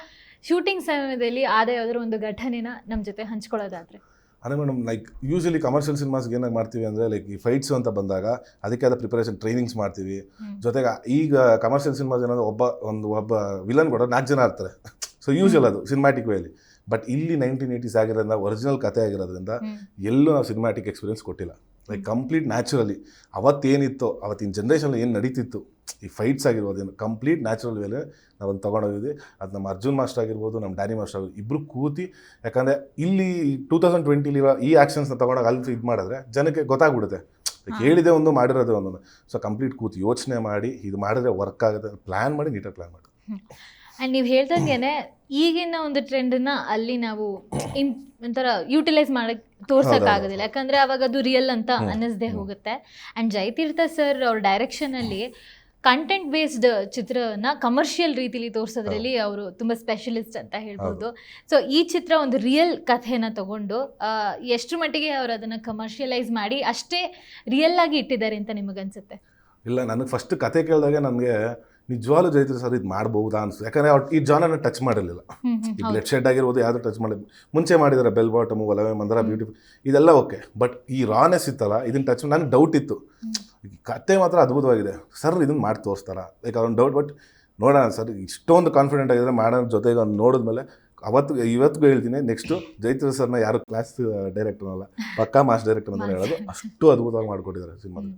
ಶೂಟಿಂಗ್ ಸಮಯದಲ್ಲಿ ಆದ ಯಾವ್ದಾದ್ರು ಒಂದು ಘಟನೆನ ನಮ್ಮ ಜೊತೆ ಹಂಚ್ಕೊಳ್ಳೋದಾದ್ರೆ? ಅಂದರೆ ಮೇಡಮ್ ಲೈಕ್ ಯೂಶಲಿ ಕಮರ್ಷಿಯಲ್ ಸಿನಿಮಾಸ್ಗೆ ಏನಾಗಿ ಮಾಡ್ತೀವಿ ಅಂದರೆ ಲೈಕ್ ಈ ಫೈಟ್ಸ್ ಅಂತ ಬಂದಾಗ ಅದಕ್ಕೆ ಆದ ಪ್ರಿಪರೇಷನ್ ಟ್ರೈನಿಂಗ್ಸ್ ಮಾಡ್ತೀವಿ. ಜೊತೆಗೆ ಈಗ ಕಮರ್ಷಿಯಲ್ ಸಿನಿಮಾಸ್ ಏನಾದರೂ ಒಬ್ಬ ಒಂದು ಒಬ್ಬ ವಿಲನ್ ಕೂಡ ನಾಲ್ಕು ಜನ ಇರ್ತಾರೆ. ಸೊ ಯೂಶಲ್ ಅದು ಸಿನಿಮ್ಯಾಟಿಕ್ ವೇಲಿ ಬಟ್ ಇಲ್ಲಿ ನೈನ್ಟೀನ್ ಏಯ್ಟೀಸ್ ಆಗಿರೋದ್ರಿಂದ ಒರಿಜಿನಲ್ ಕತೆ ಆಗಿರೋದ್ರಿಂದ. ಎಲ್ಲೂ ನಾವು ಸಿನಿಮ್ಯಾಟಿಕ್ ಎಕ್ಸ್ಪೀರಿಯನ್ಸ್ ಕೊಟ್ಟಿಲ್ಲ. ಲೈಕ್ ಕಂಪ್ಲೀಟ್ ನ್ಯಾಚುರಲಿ ಅವತ್ತೇನಿತ್ತು ಅವತ್ತಿನ ಜನ್ರೇಷನಲ್ಲಿ ಏನು ನಡೀತಿತ್ತು ಈ ಫೈಟ್ಸ್ ಆಗಿರ್ಬೋದು ಏನು ಕಂಪ್ಲೀಟ್ ನ್ಯಾಚುರಲ್ ವೇಲೆ ನಾವೊಂದು ತೊಗೊಂಡೋಗಿದ್ವಿ. ಅದು ನಮ್ಮ ಅರ್ಜುನ್ ಮಾಸ್ಟರ್ ಆಗಿರ್ಬೋದು ನಮ್ಮ ಡ್ಯಾನಿ ಮಾಸ್ಟರ್ ಆಗಿರ್ಬೋದು ಇಬ್ಬರು ಕೂತಿ ಯಾಕಂದರೆ ಇಲ್ಲಿ ಟೂ ತೌಸಂಡ್ ಟ್ವೆಂಟಿಲಿರೋ ಈ ಆ್ಯಕ್ಷನ್ಸ್ನ ತೊಗೊಂಡಾಗ ಅಲ್ಲಿ ಇದು ಮಾಡಿದ್ರೆ ಜನಕ್ಕೆ ಗೊತ್ತಾಗ್ಬಿಡುತ್ತೆ. ಹೇಳಿದೆ ಒಂದು ಮಾಡಿರೋದೇ ಒಂದೊಂದು. ಸೊ ಕಂಪ್ಲೀಟ್ ಕೂತು ಯೋಚನೆ ಮಾಡಿ ಇದು ಮಾಡಿದ್ರೆ ವರ್ಕ್ ಆಗುತ್ತೆ ಪ್ಲ್ಯಾನ್ ಮಾಡಿ ನೀಟಾಗಿ ಪ್ಲ್ಯಾನ್ ಮಾಡಿ. ಆ್ಯಂಡ್ ನೀವು ಹೇಳ್ದಂಗೆ ಈಗಿನ ಒಂದು ಟ್ರೆಂಡನ್ನ ಅಲ್ಲಿ ನಾವು ಇನ್ ಒಂಥರ ಯುಟಿಲೈಸ್ ಮಾಡಕ್ ತೋರ್ಸೋಕ್ಕಾಗೋದಿಲ್ಲ. ಯಾಕಂದ್ರೆ ಅವಾಗ ಅದು ರಿಯಲ್ ಅಂತ ಅನ್ನಿಸ್ದೆ ಹೋಗುತ್ತೆ. ಆ್ಯಂಡ್ ಜಯತೀರ್ಥ ಸರ್ ಅವ್ರ ಡೈರೆಕ್ಷನಲ್ಲಿ ಕಂಟೆಂಟ್ ಬೇಸ್ಡ್ ಚಿತ್ರನ ಕಮರ್ಷಿಯಲ್ ರೀತಿಲಿ ತೋರಿಸೋದ್ರಲ್ಲಿ ಅವರು ತುಂಬಾ ಸ್ಪೆಷಲಿಸ್ಟ್ ಅಂತ ಹೇಳ್ಬೋದು. ಸೊ ಈ ಚಿತ್ರ ಒಂದು ರಿಯಲ್ ಕಥೆನ ತಗೊಂಡು ಎಷ್ಟು ಮಟ್ಟಿಗೆ ಅವರು ಅದನ್ನ ಕಮರ್ಷಿಯಲೈಸ್ ಮಾಡಿ ಅಷ್ಟೇ ರಿಯಲ್ ಆಗಿ ಇಟ್ಟಿದ್ದಾರೆ ಅಂತ ನಿಮಗನ್ಸುತ್ತೆ? ಇಲ್ಲ ನನಗೆ ಫಸ್ಟ್ ಕತೆ ಕೇಳಿದಾಗ ನನಗೆ ನಿಜವಾಗ್ಲೂ ಜೈತ್ರಿ ಸರ್ ಇದು ಮಾಡ್ಬೋದಾ ಅನ್ಸುತ್ತೆ. ಯಾಕಂದರೆ ಅವ್ರು ಈ ಜಾನನ್ನ ಟಚ್ ಮಾಡಿರಲಿಲ್ಲ. ಈ. ಬ್ಲಡ್ ಶೆಡ್ ಆಗಿರ್ಬೋದು ಯಾವುದು ಟಚ್ ಮಾಡಿ. ಮುಂಚೆ ಮಾಡಿದಾರೆ bell bottom Olave Mandara beauty beautiful ಇದೆಲ್ಲ ಓಕೆ ಬಟ್ ಈ ರಾನೆಸ್ ಇತ್ತಲ್ಲ ಇದನ್ನ ಟಚ್ ನನಗೆ ಡೌಟ್ ಇತ್ತು. ಕತೆ ಮಾತ್ರ ಅದ್ಭುತವಾಗಿದೆ. ಸರ್ ಇದನ್ನ ಮಾಡಿ ತೋರಿಸ್ತಾರ ಲೈಕ್ ಅದೊಂದು ಡೌಟ್ ಬಟ್ ನೋಡೋಣ ಸರ್ ಇಷ್ಟೊಂದು ಕಾನ್ಫಿಡೆಂಟ್ ಆಗಿದ್ರೆ ಮಾಡೋಣ ಜೊತೆಗೆ ಅವ್ನು ನೋಡಿದ್ಮೇಲೆ ಅವತ್ತು ಇವತ್ತಿಗೂ ಹೇಳ್ತೀನಿ ನೆಕ್ಸ್ಟು ಜೈತ್ರ ಸರ್ನ ಯಾರು ಕ್ಲಾಸ್ ಡೈರೆಕ್ಟರ್ನಲ್ಲ ಪಕ್ಕಾ ಮಾಸ್ ಡೈರೆಕ್ಟರ್ ಅಂತ ಹೇಳೋದು ಅಷ್ಟು ಅದ್ಭುತವಾಗಿ ಮಾಡಿಕೊಟ್ಟಿದ್ದಾರೆ ಸಿನಿಮಾದಲ್ಲಿ.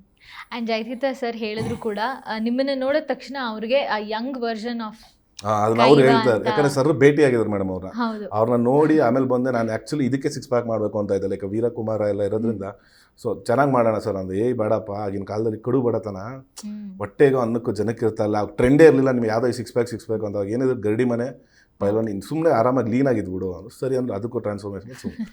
ಆ್ಯಂಡ್ ಜಯತೀತ ಸರ್ ಹೇಳಿದ್ರು ಕೂಡ ನಿಮ್ಮನ್ನು ನೋಡಿದ ತಕ್ಷಣ ಅವ್ರಿಗೆ ಆ ಯಂಗ್ ವರ್ಷನ್ ಆಫ್ ಅದನ್ನ ಅವ್ರು ಹೇಳ್ತಾರೆ. ಯಾಕಂದ್ರೆ ಸರ್ ಭೇಟಿ ಆಗಿದ್ರು ಮೇಡಮ್ ಅವ್ರನ್ನ ಅವ್ರನ್ನ ನೋಡಿ ಆಮೇಲೆ ಬಂದೆ ನಾನು ಆ್ಯಕ್ಚುಲಿ ಇದಕ್ಕೆ ಸಿಕ್ಸ್ ಪ್ಯಾಕ್ ಮಾಡಬೇಕು ಅಂತ ಇದ್ದೆ. ಲೈಕ್ ವೀರಕುಮಾರ ಎಲ್ಲ ಇರೋದ್ರಿಂದ. ಸೊ ಚೆನ್ನಾಗಿ ಮಾಡೋಣ ಸರ್ ಅಂದೆ. ಏಯ್ ಬೇಡಪ್ಪ ಆಗಿನ ಕಾಲದಲ್ಲಿ ಕಡು ಬಡತನ. ಹೊಟ್ಟೆಗೋ ಅನ್ನಕ್ಕೂ ಜನಕ್ಕೆ ಇರ್ತಲ್ಲ ಅವಾಗ ಟ್ರೆಂಡೇ ಇರಲಿಲ್ಲ ನಿಮ್ಗೆ ಯಾವ್ದೋ ಸಿಕ್ಸ್ ಪ್ಯಾಕ್ ಸಿಕ್ಸ್ ಪ್ಯಾಕ್ ಅಂತ. ಏನಿದ್ರು ಗರಡಿ ಮನೆ ಪೈಲ್ವಾನ್ ನೀನು ಸುಮ್ಮನೆ ಆರಾಮಾಗಿ ಲೀನ್ ಆಗಿದ್ದು ಬಿಡು. ಅಂದ್ರು. ಸರಿ ಅಂದ್ರೆ ಅದಕ್ಕೂ ಟ್ರಾನ್ಸ್ಫಾರ್ಮೇಷನ್ ಸುಮ್ಮನೆ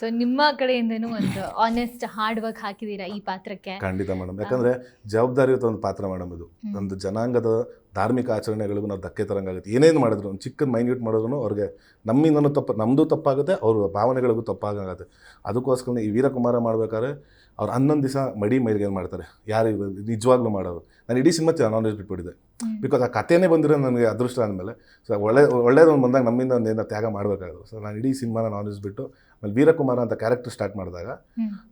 ಸೊ ನಿಮ್ಮ ಕಡೆಯಿಂದನೂ ಒಂದು ಆನೆಸ್ಟ್ ಹಾರ್ಡ್ ವರ್ಕ್ ಹಾಕಿದ್ದೀರಾ ಈ ಪಾತ್ರಕ್ಕೆ? ಖಂಡಿತ ಮೇಡಮ್ ಯಾಕಂದ್ರೆ ಜವಾಬ್ದಾರಿಯುತ ಒಂದು ಪಾತ್ರ ಮೇಡಮ್ ಇದು. ನಮ್ಮದು ಒಂದು ಜನಾಂಗದ ಧಾರ್ಮಿಕ ಆಚರಣೆಗಳಿಗೂ ನಾವು ಧಕ್ಕೆ ತರಂಗಾಗುತ್ತೆ ಏನೇನು ಮಾಡಿದ್ರು ಒಂದು ಚಿಕ್ಕದು ಮೈನ್ಯೂಟ್ ಮಾಡಿದ್ರು ಅವ್ರಿಗೆ ನಮ್ಮಿಂದನೂ ತಪ್ಪು ನಮ್ಮದು ತಪ್ಪಾಗುತ್ತೆ ಅವ್ರ ಭಾವನೆಗಳಿಗೂ ತಪ್ಪಾಗುತ್ತೆ ಅದಕ್ಕೋಸ್ಕರ ಈ ವೀರಕುಮಾರ ಮಾಡಬೇಕಾದ್ರೆ ಅವ್ರು ಹನ್ನೊಂದು ದಿವಸ ಮಡಿ ಮೈಲಿಗೆ ಮಾಡ್ತಾರೆ? ಯಾರು ನಿಜವಾಗ್ಲೂ ಮಾಡೋರು. ನಾನು ಇಡೀ ಸಿನಿಮಾ ನಾನ್ ವೆಜ್ ಬಿಟ್ಬಿಟ್ಟಿದ್ದೆ. ಬಿಕಾಸ್ ಆ ಕಥೆನೇ ಬಂದಿರೋ ನನಗೆ ಅದೃಷ್ಟ ಅಂದಮೇಲೆ ಸೊ ಒಳ್ಳೆ ಒಳ್ಳೇದೊಂದು ಬಂದಾಗ ನಮ್ಮಿಂದ ಒಂದೇನೋ ತ್ಯಾಗ ಮಾಡಬೇಕಾದ್ರು ಸೊ ನಾನು ಇಡೀ ಸಿನಿಮಾನ ನಾನ್ ವೆಜ್ ಬಿಟ್ಟು ಆಮೇಲೆ ವೀರಕುಮಾರ ಅಂತ ಕ್ಯಾರೆಕ್ಟರ್ ಸ್ಟಾರ್ಟ್ ಮಾಡಿದಾಗ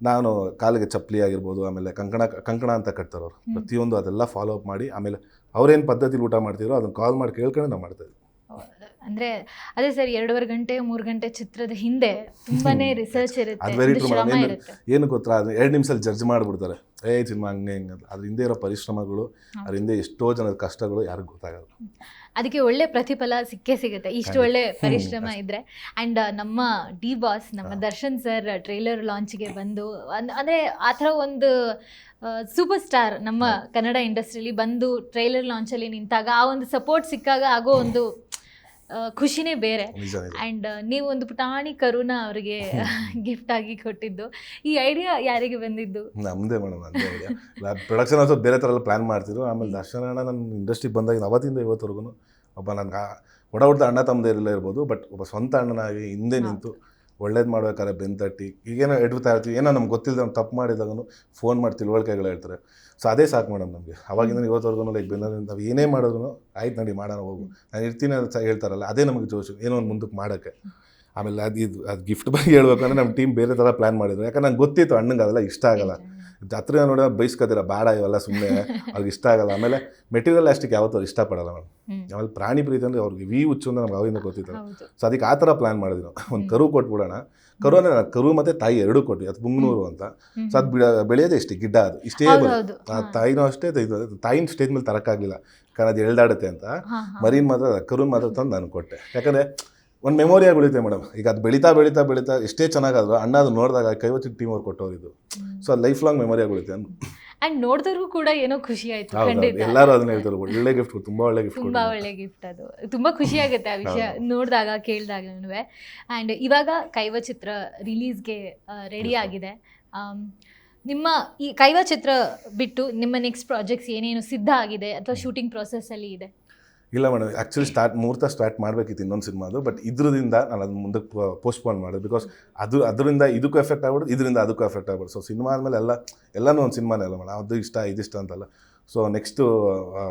ನಾನು ಕಾಲಿಗೆ ಚಪ್ಪಲಿ ಆಗಿರ್ಬೋದು ಆಮೇಲೆ ಕಂಕಣ ಕಂಕಣ ಅಂತ ಕಟ್ತಾರವ್ರು. ಪ್ರತಿಯೊಂದು ಅದೆಲ್ಲ ಫಾಲೋ ಅಪ್ ಮಾಡಿ ಆಮೇಲೆ ಅವ್ರೇನು ಪದ್ಧತಿಲಿ ಊಟ ಮಾಡ್ತಿದ್ರು ಅದನ್ನು ಕಾಲ್ ಮಾಡಿ ಕೇಳ್ಕೊಂಡು ನಾವು ಮಾಡ್ತಾ ಇದ್ವಿ. ಅಂದ್ರೆ ಅದೇ ಸರ್ ಎರಡೂವರೆ ಗಂಟೆ ಮೂರು ಗಂಟೆ ಚಿತ್ರದ ಹಿಂದೆ ತುಂಬಾನೇ ರಿಸರ್ಚ್ ಇರುತ್ತೆ. ಏನು- ಗೊತ್ತಾ? ಅದು ಎರಡು ನಿಮಿಷದಲ್ಲಿ ಜಡ್ಜ್ ಮಾಡಿಬಿಡ್ತಾರೆ. ಏ ಸಿನಿಮಾ ಹಂಗೆ ಹಿಂಗೆ ಅದ್ರ ಹಿಂದೆ ಇರೋ ಪರಿಶ್ರಮಗಳು ಅದ್ರ ಹಿಂದೆ ಎಷ್ಟೋ ಜನದ ಕಷ್ಟಗಳು ಯಾರಿಗೂ ಗೊತ್ತಾಗಲ್ಲ. ಅದಕ್ಕೆ ಒಳ್ಳೆ ಪ್ರತಿಫಲ ಸಿಕ್ಕೇ ಸಿಗುತ್ತೆ. ಇಷ್ಟು ಒಳ್ಳೆ ಪರಿಶ್ರಮ ಇದ್ರೆ. ಅಂಡ್ ನಮ್ಮ ಡಿ ಬಾಸ್ ನಮ್ಮ ದರ್ಶನ್ ಸರ್ ಟ್ರೈಲರ್ ಲಾಂಚ್ಗೆ ಬಂದು ಅಂದ್ರೆ ಆ ಥರ ಒಂದು ಸೂಪರ್ ಸ್ಟಾರ್ ನಮ್ಮ ಕನ್ನಡ ಇಂಡಸ್ಟ್ರಿಲಿ ಬಂದು ಟ್ರೈಲರ್ ಲಾಂಚಲ್ಲಿ ನಿಂತಾಗ ಆ ಒಂದು ಸಪೋರ್ಟ್ ಸಿಕ್ಕಾಗ ಆಗೋ ಒಂದು ಖುಷಿನೇ ಬೇರೆ. ಅಂಡ್ ನೀವು ಒಂದು ಪುಟಾಣಿ ಕರುನ ಅವರಿಗೆ ಗಿಫ್ಟ್ ಆಗಿ ಕೊಟ್ಟಿದ್ದು. ಈ ಐಡಿಯಾ ಯಾರಿಗೆ ಬಂದಿದ್ದು? ನಮ್ಮದೇ ಮೇಡಮ್ ನಮ್ಮದೇ ಐಡಿಯಾ ಪ್ರೊಡಕ್ಷನ್ ಹೌಸ್ ಬೇರೆ ಥರ ಎಲ್ಲ ಪ್ಲ್ಯಾನ್ ಮಾಡ್ತಿದ್ರು. ಆಮೇಲೆ ದರ್ಶನ ಅಣ್ಣ ನನ್ನ ಇಂಡಸ್ಟ್ರಿಗೆ ಬಂದಾಗ ಅವತ್ತಿಂದ ಇವತ್ತವರೆಗೂ ಒಬ್ಬ ನನಗೆ ಒಡ ಹುಡ್ದ ಅಣ್ಣ ತಮ್ಮದೇ ಇರ್ಬೋದು ಬಟ್ ಒಬ್ಬ ಸ್ವಂತ ಅಣ್ಣನಾಗಿ ಹಿಂದೆ. ನಿಂತು ಒಳ್ಳೇದು ಮಾಡ್ಬೇಕಾದ್ರೆ ಬೆನ್ ತಟ್ಟಿ. ಈಗೇನೋ ಎಡ್ತಾ ಇರ್ತೀವಿ. ಏನೋ ನಮ್ಗೆ ಗೊತ್ತಿಲ್ಲದೆ ಅವ್ನು ತಪ್ಪು ಮಾಡಿದಾಗೂ ಫೋನ್ ಮಾಡಿ ತಿಳುವಳಿಕೆಗಳು ಹೇಳ್ತಾರೆ. ಸೊ ಅದೇ ಸಾಕು ಮೇಡಮ್ ನಮಗೆ. ಅವಾಗಿಂದ ಇವತ್ತವರೆಗೂ ಲೈಕ್ ಬೆಂದ್ರೆ ನಾವು ಏನೇ ಮಾಡಿದ್ರು ಆಯ್ತು ನಡಿ ಮಾಡೋಣ, ಹೋಗು. ನಾನು ಇರ್ತೀನಿ ಅಂತ ಹೇಳ್ತಾರಲ್ಲ, ಅದೇ ನಮಗೆ ಜೋಶು. ಏನೋ ಒಂದು ಮುಂದಕ್ಕೆ ಮಾಡೋಕ್ಕೆ. ಆಮೇಲೆ ಅದು ಇದು, ಅದು ಗಿಫ್ಟ್ ಬಗ್ಗೆ ಹೇಳ್ಬೇಕಂದ್ರೆ ನಮ್ಮ ಟೀಮ್ ಬೇರೆ ಥರ ಪ್ಲ್ಯಾನ್ ಮಾಡಿದ್ರು. ಯಾಕಂದ್ರೆ ನಂಗೆ ಗೊತ್ತಿತ್ತು, ಅಣ್ಣಂಗೆ ಅದೆಲ್ಲ ಇಷ್ಟ ಆಗಲ್ಲ. ಹತ್ರ ನೋಡಿದ್ರೆ ಬೈಸ್ಕೊತೀರ ಬೇಡ ಇವೆಲ್ಲ ಸುಮ್ಮನೆ ಅವ್ರಿಗೆ ಇಷ್ಟ ಆಗಲ್ಲ. ಆಮೇಲೆ ಮೆಟೀರಿಯಲ್ ಅಷ್ಟಕ್ಕೆ ಯಾವತ್ತೂ ಅವ್ರು ಇಷ್ಟಪಡಲ್ಲ ಮೇಡಮ್. ಆಮೇಲೆ ಪ್ರಾಣಿ ಪ್ರೀತಿ ಅಂದರೆ ಅವ್ರಿಗೆ ವಿ ಹುಚ್ಚು ಅಂತ ನಮ್ಗೆ ಅವಾಗಿಂದ ಗೊತ್ತಿತ್ತು. ಸೊ ಅದಕ್ಕೆ ಆ ಥರ ಪ್ಲ್ಯಾನ್ ಮಾಡಿದ್ವಿ ನಾವು ಒಂದು ಕರು ಕೊಟ್ಬಿಡೋಣ. ಕರು ಅಂದರೆ ಕರು ಮತ್ತು ತಾಯಿ ಎರಡೂ ಕೊಟ್ವಿ. ಅದು ಮುಂಗ್ನೂರು ಅಂತ. ಸೊ ಅದು ಬಿಡ ಬೆಳೆಯೋದೇ ಇಷ್ಟೇ ಗಿಡ್ಡ ಅದು. ಇಷ್ಟೇ ಆ. ತಾಯಿನೂ ಅಷ್ಟೇ ಇದು ತಾಯಿನ ಸ್ಟೇಜ್ ಮೇಲೆ ತರಕ್ಕಾಗಲಿಲ್ಲ. ಕಾರಣ ಅದು ಎಳ್ದಾಡುತ್ತೆ ಅಂತ. ಹಾ. ಮಾತ್ರ ಕರುನ್ ಮಾತ್ರ ತಂದು ನಾನು ಕೊಟ್ಟೆ. ಯಾಕಂದರೆ ಒಂದು ಮೆಮೊರಿಯಾಗಿ ಉಳಿತೆ ಮೇಡಮ್ ಈಗ ಅದು ಬೆಳೀತಾ ಬೆಳೀತಾ ಬೆಳೀತಾ ಎಷ್ಟೇ ಚೆನ್ನಾಗಾದ್ರು ಅಣ್ಣ ಅದು ನೋಡಿದಾಗ ಕೈವತ್ತಿನ ಟೀಮ್ ಅವ್ರು ಕೊಟ್ಟೋಗಿದ್ದು ಸೊ ಅದು ಲೈಫ್ ಲಾಂಗ್ ಮೆಮೊರಿಯಾಗಿ ಉಳಿತೆ ಅಂಡ್ ನೋಡಿದ್ರು ಕೂಡ ಏನೋ ಖುಷಿ ಆಯ್ತು ಖಂಡಿತ. ಎಲ್ಲರೂ ಅದನ್ನ ಹೇಳ್ತಾರೆ ಒಳ್ಳೆ ಗಿಫ್ಟ್ ತುಂಬಾ ಒಳ್ಳೆ ಗಿಫ್ಟ್ ತುಂಬಾ ಒಳ್ಳೆ ಗಿಫ್ಟ್ ಅದು. ತುಂಬಾ ಖುಷಿ ಆಗುತ್ತೆ ಆ ವಿಷಯ ನೋಡಿದಾಗ ಕೇಳಿದಾಗ ಅಂಡ್ ಇವಾಗ ಕೈವ ಚಿತ್ರ ರಿಲೀಸ್ಗೆ ರೆಡಿ ಆಗಿದೆ. ನಿಮ್ಮ ಈ ಕೈವ ಚಿತ್ರ ಬಿಟ್ಟು ನಿಮ್ಮ ನೆಕ್ಸ್ಟ್ ಪ್ರಾಜೆಕ್ಟ್ಸ್ ಏನೇನು ಸಿದ್ಧ ಆಗಿದೆ ಅಥವಾ ಶೂಟಿಂಗ್ ಪ್ರೊಸೆಸ್ ಅಲ್ಲಿ ಇದೆ? ಇಲ್ಲ ಮೇಡಮ್ ಆ್ಯಕ್ಚುಲಿ ಸ್ಟಾರ್ಟ್ ಮುಹೂರ್ತ ಸ್ಟಾರ್ಟ್ ಮಾಡಬೇಕಿತ್ತು ಇನ್ನೊಂದು ಸಿನಿಮಾದು ಬಟ್ ಇದ್ರದಿಂದ ನಾನು ಅದನ್ನ ಮುಂದಕ್ಕೆ ಪೋಸ್ಟ್ಪೋನ್ ಮಾಡಿದೆ ಬಿಕಾಸ್ ಅದು ಅದರಿಂದ ಇದಕ್ಕೂ ಎಫೆಕ್ಟ್ ಆಗ್ಬಿಡೋದು ಇದರಿಂದ ಅದಕ್ಕೂ ಎಫೆಕ್ಟ್ ಆಗ್ಬಿಡೋದು ಸೊ ಸಿನಿಮಾ ಆದಮೇಲೆ ಎಲ್ಲ ಎಲ್ಲನೂ ಒಂದು ಸಿನಿಮಾನೇ ಅಲ್ಲ ಮೇಡಮ್ ಅದು ಇಷ್ಟ ಇದಿಷ್ಟ ಅಂತಲ್ಲ. ಸೊ ನೆಕ್ಸ್ಟು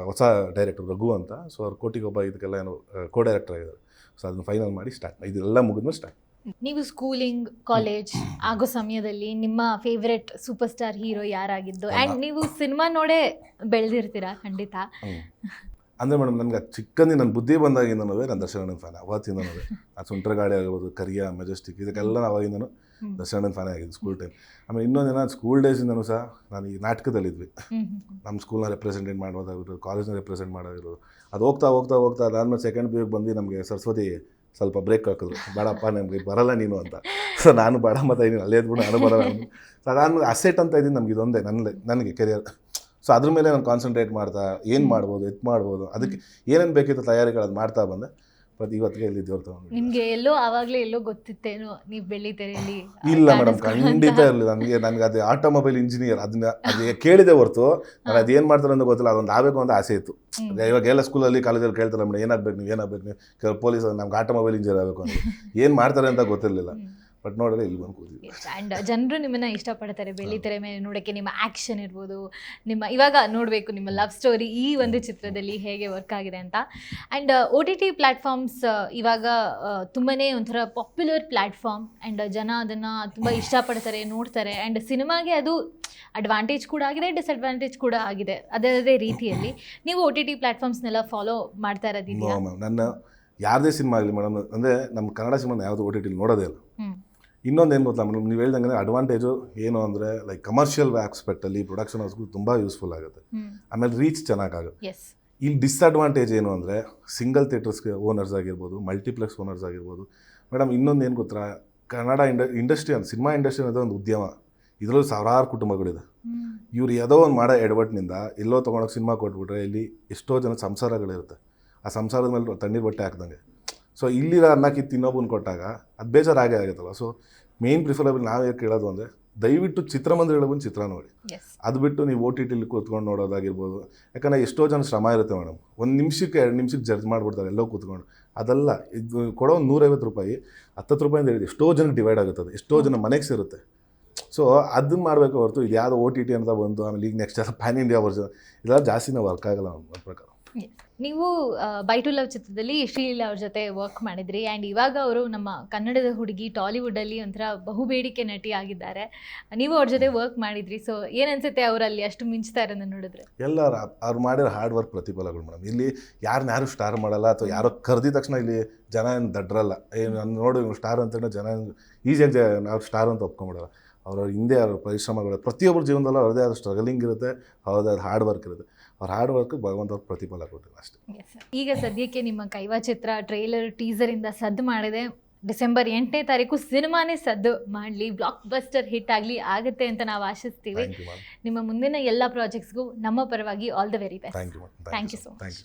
ಹೊಸ ಡೈರೆಕ್ಟರ್ ರಘು ಅಂತ ಸೊ ಅವ್ರು ಕೋಟಿಗೊಬ್ಬ ಇದಕ್ಕೆಲ್ಲ ಏನೋ ಕೋ ಡೈರೆಕ್ಟರ್ ಆಗಿದ್ದಾರೆ. ಸೊ ಅದನ್ನ ಫೈನಲ್ ಮಾಡಿ ಸ್ಟಾರ್ಟ್ ಇದೆಲ್ಲ ಮುಗಿದ್ಮೇಲೆ ಸ್ಟಾರ್ಟ್ ನೀವು ಸ್ಕೂಲಿಂಗ್ ಕಾಲೇಜ್ ಆಗೋ ಸಮಯದಲ್ಲಿ ನಿಮ್ಮ ಫೇವ್ರೆಟ್ ಸೂಪರ್ ಸ್ಟಾರ್ ಹೀರೋ ಯಾರಾಗಿದ್ದು ಆ್ಯಂಡ್ ನೀವು ಸಿನಿಮಾ ನೋಡೇ ಬೆಳೆದಿರ್ತೀರಾ ಖಂಡಿತ? ಅಂದರೆ ಮೇಡಮ್ ನನಗೆ ಚಿಕ್ಕಂದಿ ನನ್ನ ಬುದ್ಧಿ ಬಂದಾಗಿಂದನೂ ನಾನು ದರ್ಶನಣ್ಣನ ಫ್ಯಾನ್ ಅವತ್ತಿಂದನೂ ಆ ಸುಂಟ್ರಗಾಡಿ ಆಗಿರ್ಬೋದು ಕರಿಯ ಮೆಜೆಸ್ಟಿಕ್ ಇದಕ್ಕೆಲ್ಲ ನಾವು ಅವಾಗಿಂದನೂ. ದರ್ಶನಣ್ಣನ ಫ್ಯಾನ್ ಆಗಿದ್ದು ಸ್ಕೂಲ್ ಟೈಮ್ ಆಮೇಲೆ ಇನ್ನೊಂದಿನ ಸ್ಕೂಲ್ ಡೇಸಿಂದನೂ ಸಹ ನಾನು ಈ ನಾಟಕದಲ್ಲಿದ್ವಿ. ನಮ್ಮ ಸ್ಕೂಲ್ನ ರೆಪ್ರೆಸೆಂಟೇಟ್ ಮಾಡೋದಾಗಿರೋದು ಕಾಲೇಜ್ನ ರೆಪ್ರೆಸೆಂಟ್ ಮಾಡೋದಿರೋದು ಅದು ಹೋಗ್ತಾ ಹೋಗ್ತಾ ಹೋಗ್ತಾ ಅದಾದಮೇಲೆ ಸೆಕೆಂಡ್ ಪಿ ಬಂದು ನಮಗೆ ಸರಸ್ವತಿ ಸ್ವಲ್ಪ ಬ್ರೇಕ್ ಹಾಕಿದ್ರು. ಬೇಡಪ್ಪ ನಮಗೆ ಬರಲ್ಲ ನೀನು ಅಂತ. ಸೊ ನಾನು ಬೇಡ ಮತ್ತೆ ಇದ್ದೀನಿ ಅಲ್ಲೇ ಇದ್ಬಿಟ್ಟು ನಾನು ಬರಲ್ಲ. ಸೊ ಅದಾದ್ಮೇಲೆ ಅಸೆಟ್ ಅಂತ ಇದ್ದೀನಿ ನಮ್ಗೆ ಇದೊಂದೇ ನನ್ನ ನನಗೆ ಕೆರಿಯರ್ ಸೊ ಅದ್ರ ಮೇಲೆ ನಾನು ಕಾನ್ಸಂಟ್ರೇಟ್ ಮಾಡ್ತಾ ಏನು ಮಾಡ್ಬೋದು ಎತ್ ಮಾಡ್ಬೋದು ಅದಕ್ಕೆ ಏನೇನು ಬೇಕಿತ್ತು ತಯಾರಿಗಳು ಅದು ಮಾಡ್ತಾ ಬಂದೆ. ಬಟ್ ಇವತ್ತಿಗೆ ಇಲ್ಲಿ ದೇವ್ರ ತಗೊಂಡು ನಿಮಗೆ ಎಲ್ಲೋ ಆವಾಗಲೇ ಎಲ್ಲೋ ಗೊತ್ತಿತ್ತೇನೋ ನೀವು ಬೆಳ್ಳಿತೆರೆಯಲ್ಲಿ ಇಲ್ಲ ಮೇಡಮ್ ಖಂಡಿತ ಇರಲಿಲ್ಲ ನನಗೆ ನನಗೆ ಅದು ಆಟೋಮೊಬೈಲ್ ಇಂಜಿನಿಯರ್ ಅದನ್ನ ಅದು ಕೇಳಿದೆ ಹೊರತು ನಾನು ಅದೇನು ಮಾಡ್ತಾರೆ ಅಂತ ಗೊತ್ತಿಲ್ಲ ಅದೊಂದು ಆಗಬೇಕು ಅಂತ ಆಸೆ ಇತ್ತು. ಇವಾಗ ಎಲ್ಲ ಸ್ಕೂಲಲ್ಲಿ ಕಾಲೇಜಲ್ಲಿ ಕೇಳ್ತಾರೆ ಮೇಡಮ್ ಏನಾಗಬೇಕು ನೀವು ಏನಾಗಬೇಕು ನೀವು? ಪೊಲೀಸ್ ನಮ್ಗೆ ಆಟೋಮೊಬೈಲ್ ಇಂಜಿನಿಯರ್ ಆಗಬೇಕು ಅಂತ ಏನು ಮಾಡ್ತಾರೆ ಅಂತ ಗೊತ್ತಿರಲಿಲ್ಲ. ಬಟ್ ನೋಡಿದ್ರೆ ಇಲ್ಲಿ ಬಂದು ಕೂತಿದ್ವಿ. ಅಂಡ್ ಜನರು ನಿಮ್ಮನ್ನ ಇಷ್ಟಪಡ್ತಾರೆ. ಬೆಳಿ ಮೇಲೆ ನೋಡಕ್ಕೆ ನಿಮ್ಮ ಆಕ್ಷನ್ ಇರ್ಬೋದು ನಿಮ್ಮ ಇವಾಗ ನೋಡಬೇಕು ನಿಮ್ಮ ಲವ್ ಸ್ಟೋರಿ ಈ ಒಂದು ಚಿತ್ರದಲ್ಲಿ ಹೇಗೆ ವರ್ಕ್ ಆಗಿದೆ ಅಂತ. And O T T platforms ಇವಾಗ ತುಂಬಾ ತುಂಬಾನೇ ಒಂಥರ ಪಾಪ್ಯುಲರ್ ಪ್ಲ್ಯಾಟ್ಫಾರ್ಮ್ ಆ್ಯಂಡ್ ಜನ ಅದನ್ನು ತುಂಬ ಇಷ್ಟಪಡ್ತಾರೆ ನೋಡ್ತಾರೆ. ಆ್ಯಂಡ್ ಸಿನಿಮಾಗೆ ಅದು ಅಡ್ವಾಂಟೇಜ್ ಕೂಡ ಆಗಿದೆ ಡಿಸ್ಅಡ್ವಾಂಟೇಜ್ ಕೂಡ ಆಗಿದೆ. ಅದೇ ಅದೇ ರೀತಿಯಲ್ಲಿ ನೀವು ಒ ಟಿ ಟಿ ಪ್ಲ್ಯಾಟ್ಫಾರ್ಮ್ಸ್ನೆಲ್ಲ ಫಾಲೋ ಮಾಡ್ತಾ ಇರೋದಿಲ್ಲ ನನ್ನ ಯಾರದೇ ಸಿನಿಮಾ ಆಗಲಿ ಮೇಡಮ್ ಅಂದರೆ ನಮ್ಮ ಕನ್ನಡ ಸಿನಿಮಾ ಯಾವುದು ಒ ಟಿ ಟಿಲಿ ನೋಡೋದೇ ಇಲ್ಲ. ಇನ್ನೊಂದು ಏನು ಗೊತ್ತಾ ಮೇಡಮ್? ನೀವು ಹೇಳ್ದಂಗೆ ಅಡ್ವಾಂಟೇಜು ಏನು ಅಂದರೆ ಲೈಕ್ ಕಮರ್ಷಿಯಲ್ ಆಸ್ಪೆಕ್ಟಲ್ಲಿ ಪ್ರೊಡಕ್ಷನ್ ಹೌಸ್ಗಳು ತುಂಬ ಯೂಸ್ಫುಲ್ ಆಗುತ್ತೆ. ಆಮೇಲೆ ರೀಚ್ ಚೆನ್ನಾಗಾಗುತ್ತೆ ಇಲ್ಲಿ ಡಿಸ್ಅಡ್ವಾಂಟೇಜ್ ಏನು ಅಂದರೆ ಸಿಂಗಲ್ ಥಿಯೇಟರ್ಸ್ಗೆ ಓನರ್ಸ್ ಆಗಿರ್ಬೋದು ಮಲ್ಟಿಪ್ಲೆಕ್ಸ್ ಓನರ್ಸ್ ಆಗಿರ್ಬೋದು. ಮೇಡಮ್ ಇನ್ನೊಂದು ಏನು ಗೊತ್ತಾ ಕನ್ನಡ ಇಂಡ ಇಂಡಸ್ಟ್ರಿ ಅಂತ ಸಿನಿಮಾ ಇಂಡಸ್ಟ್ರಿ ಅನ್ನೋದು ಒಂದು ಉದ್ಯಮ. ಇದರಲ್ಲೂ ಸಾವಿರಾರು ಕುಟುಂಬಗಳಿದೆ. ಇವ್ರು ಯಾವುದೋ ಒಂದು ಮಾಡೋ ಎಡವಟ್ಟಿನಿಂದ ಎಲ್ಲೋ ತೊಗೊಂಡೋಗಿ ಸಿನಿಮಾ ಕೊಟ್ಬಿಟ್ರೆ ಇಲ್ಲಿ ಎಷ್ಟೋ ಜನ ಸಂಸಾರಗಳಿರುತ್ತೆ. ಆ ಸಂಸಾರದ ಮೇಲೆ ತಣ್ಣೀರು ಬಟ್ಟೆ ಹಾಕ್ದಂಗೆ. ಸೊ ಇಲ್ಲಿರೋ ಅನ್ನಕ್ಕೆ ತಿನ್ನೋಬನ್ ಕೊಟ್ಟಾಗ ಅದು ಬೇಜಾರಾಗೇ ಆಗುತ್ತಲ್ಲ ಸೊ ಮೇನ್ ಪ್ರಿಫರಬಲ್ ನಾವು ಯಾಕೆ ಕೇಳೋದು ಅಂದರೆ ದಯವಿಟ್ಟು ಚಿತ್ರಮಂದಿರ ಬಂದು ಚಿತ್ರ ನೋಡಿ. ಅದು ಬಿಟ್ಟು ನೀವು ಓ ಟಿ ಟಿಲಿ ಕೂತ್ಕೊಂಡು ನೋಡೋದಾಗಿರ್ಬೋದು. ಯಾಕಂದರೆ ಎಷ್ಟೋ ಜನ ಶ್ರಮ ಇರುತ್ತೆ ಮೇಡಮ್. ಒಂದು ನಿಮಿಷಕ್ಕೆ ಎರಡು ನಿಮಿಷಕ್ಕೆ ಜಡ್ಜ್ ಮಾಡಿಬಿಡ್ತಾರೆ ಎಲ್ಲೋ ಕೂತ್ಕೊಂಡು. ಅದಲ್ಲ ಇದು ಕೊಡೋ ಒಂದು ನೂರೈವತ್ತು ರೂಪಾಯಿ ಹತ್ತತ್ತು ರೂಪಾಯಿಂದ ಹೇಳಿ ಎಷ್ಟೋ ಜನಕ್ಕೆ ಡಿವೈಡ್ ಆಗುತ್ತದೆ. ಎಷ್ಟೋ ಜನ ಮನೆಗೆ ಸೇರುತ್ತೆ. ಸೊ ಅದನ್ನ ಮಾಡಬೇಕು ಹೊರತು ಇದು ಯಾವುದೋ ಓ ಟಿ ಟಿ ಅಂತ ಬಂತು ಆಮೇಲೆ ಈಗ ನೆಕ್ಸ್ಟ್ ಪ್ಯಾನ್ ಇಂಡಿಯಾ ವರ್ಜನ್ ಇದೆಲ್ಲ ಜಾಸ್ತಿನೇ ವರ್ಕ್ ಆಗಲ್ಲ ನನ್ನ ಪ್ರಕಾರ. ನೀವು ಬೈ ಟು ಲವ್ ಚಿತ್ರದಲ್ಲಿ ಶ್ರೀಲೀಲಾ ಅವ್ರ ಜೊತೆ ವರ್ಕ್ ಮಾಡಿದ್ರಿ. ಆ್ಯಂಡ್ ಇವಾಗ ಅವರು ನಮ್ಮ ಕನ್ನಡದ ಹುಡುಗಿ ಟಾಲಿವುಡಲ್ಲಿ ಒಂಥರ ಬಹುಬೇಡಿಕೆ ನಟಿ ಆಗಿದ್ದಾರೆ. ನೀವು ಅವ್ರ ಜೊತೆ ವರ್ಕ್ ಮಾಡಿದ್ರಿ. ಸೊ ಏನನ್ಸುತ್ತೆ ಅವರಲ್ಲಿ? ಅಷ್ಟು ಮಿಂಚ್ತಾ ಇರೋದನ್ನ ನೋಡಿದ್ರೆ. ಎಲ್ಲರ, ಅವ್ರು ಮಾಡಿರೋ ಹಾರ್ಡ್ ವರ್ಕ್ ಪ್ರತಿಫಲಗಳು ಮೇಡಮ್ ಇಲ್ಲಿ ಯಾರನ್ನ ಯಾರು ಸ್ಟಾರ್ ಮಾಡಲ್ಲ ಅಥವಾ ಯಾರೋ ಕರೆದಿದ ತಕ್ಷಣ ಇಲ್ಲಿ ಜನ ಏನು ದಡ್ರಲ್ಲ. ಏನು ನೋಡು ಸ್ಟಾರ್ ಅಂತೇಳಿ ಜನ ಈಸಿಯಾಗಿ ಅವ್ರು ಸ್ಟಾರ್ ಅಂತ ಒಪ್ಕೊಂಬಿಡಲ್ಲ. ಅವ್ರ ಹಿಂದೆ ಅವ್ರ ಪರಿಶ್ರಮಗಳು ಪ್ರತಿಯೊಬ್ಬರ ಜೀವನದಲ್ಲೂ ಅವ್ರದೇ ಆದ ಸ್ಟ್ರಗಲಿಂಗ್ ಇರುತ್ತೆ ಅವ್ರದೇ ಆದ ಹಾರ್ಡ್ ವರ್ಕ್ ಇರುತ್ತೆ. ಅವ್ರ ಹಾರ್ಡ್ ವರ್ಕ್ ಭಗವಂತ ಅವ್ರ ಪ್ರತಿಫಲ ಕೊಟ್ಟಿಲ್ಲ ಅಷ್ಟೇ. ಈಗ ಸದ್ಯಕ್ಕೆ ನಿಮ್ಮ ಕೈವಾ ಚಿತ್ರ ಟ್ರೈಲರ್ ಟೀಸರ್ ಇಂದ ಸದ್ದು ಮಾಡಿದೆ. ಡಿಸೆಂಬರ್ ಎಂಟನೇ ತಾರೀಕು ಸಿನಿಮಾನೇ ಸದ್ದು ಮಾಡಲಿ ಬ್ಲಾಕ್ ಬಸ್ಟರ್ ಹಿಟ್ ಆಗಲಿ ಆಗುತ್ತೆ ಅಂತ ನಾವು ಆಶಿಸ್ತೀವಿ. ನಿಮ್ಮ ಮುಂದಿನ ಎಲ್ಲ ಪ್ರಾಜೆಕ್ಟ್ಸ್ಗೂ ನಮ್ಮ ಪರವಾಗಿ all the very best. Thank you so much